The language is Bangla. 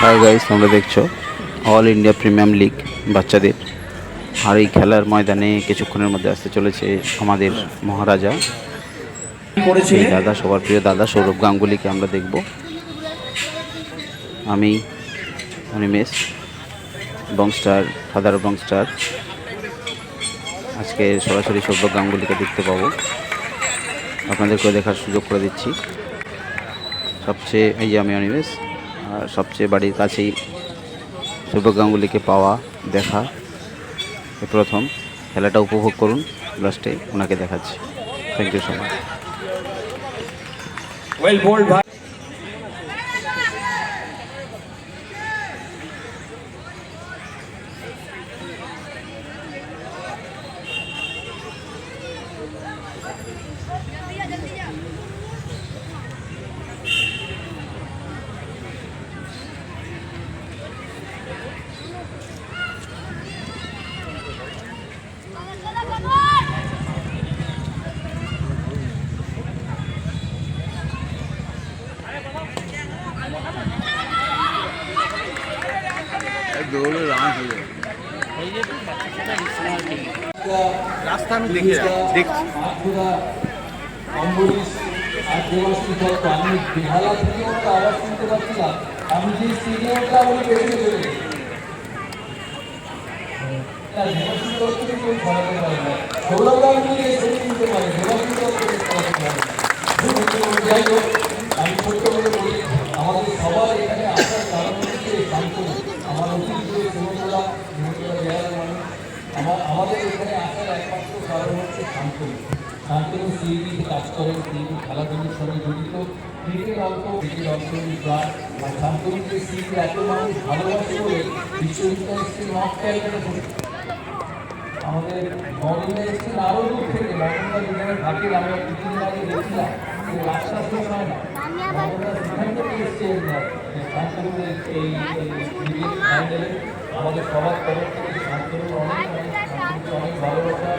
হাই গাইস তোমরা দেখছ? অল ইন্ডিয়া প্রিমিয়াম লিগ বাচ্চাদের। আর এই খেলার ময়দানে কিছুক্ষণের মধ্যে আসতে চলেছে আমাদের মহারাজা। এই দাদা সবার প্রিয় দাদা সৌরভ গাঙ্গুলিকে আমরা দেখব। আমি অনিমেষ বংস্টার ফাদার বংস্টার আজকে সরাসরি সৌরভ গাঙ্গুলিকে দেখতে পাবো। আপনাদেরকেও দেখার সুযোগ করে দিচ্ছি। সবচেয়ে এই যে আমি অনিমেষ সবচেয়ে বাড়ির কাছেই সৌরভ গাঙ্গুলিকে পাওয়া দেখা। প্রথম। খেলাটা উপভোগ করুন। লাস্টে ওনাকে দেখাচ্ছি। থ্যাংক ইউ সো মাচ ওয়েল বোল্ড ভাই রাস্তা আমি দেখে দেখছি অম্বরীশ আর দেবাশী দত্ত আমি বেহালা থেকে ওটা আওয়াজ শুনতে পাচ্ছিলাম আমি যে স্টেডিয়ামটা আমি পেছনে চলে গেছি না, দত্তকে কেউ সরাতে পারে না। সৌরভ গাঙ্গুলি এই ছবি পারে, দেবাশী দত্তকে সরাতে পারে যাই হোক, আমি ছোট্ট করে বলি, আমাদের সবার এখানে আসার কারণ হচ্ছে এই শান্তনু। আমার যে শ্রীমঙ্গলা, শ্রীমঙ্গলা জেলার মানুষ, আমার আমাদের এখানে আসার একমাত্র কারণ হচ্ছে শান্তনু। শান্তনু সিইবিতে কাজ করেন সিইবি খেলাধুলোর সঙ্গে জড়িত। ক্রিকেট অল্প ক্রিকেট অঞ্চলের প্রাণ। আর শান্তনুকে সিইবি এত মানুষ ভালোবাসে বলে বিশ্ববিদ্যালয় আমাদের মদনদা এসেছেন আরও দূর থেকে যেখানে থাকেন আমরা কিছুদিন আগে দেখছিলাম আমাদের সবার তরফ থেকে শান্তনুর অনেক অনেক ভালোবাসা